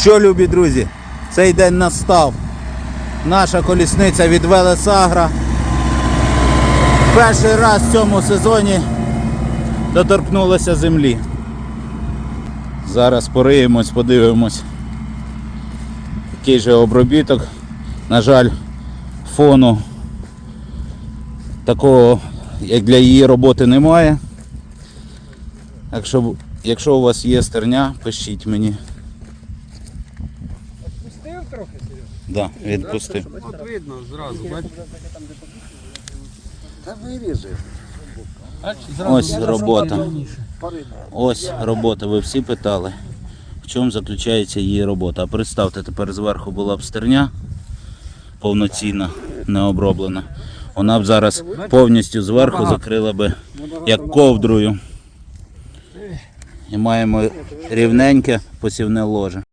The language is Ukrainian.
Що, любі друзі, цей день настав. Наша колісниця від Велесагра. Перший раз в цьому сезоні доторкнулася землі. Зараз пориємось, подивимось. Який же обробіток. На жаль, фону такого, як для її роботи, немає. Якщо, якщо у вас є стерня, пишіть мені. Пустив трохи, Серега? Да, відпустив. От видно зразу, бачиш? Та виріже. Ось робота. Ось робота. Ви всі питали, в чому заключається її робота. А представте, тепер зверху була б стерня повноцінна, не оброблена. Вона б зараз повністю зверху закрила би як ковдрою. І маємо рівненьке посівне ложе.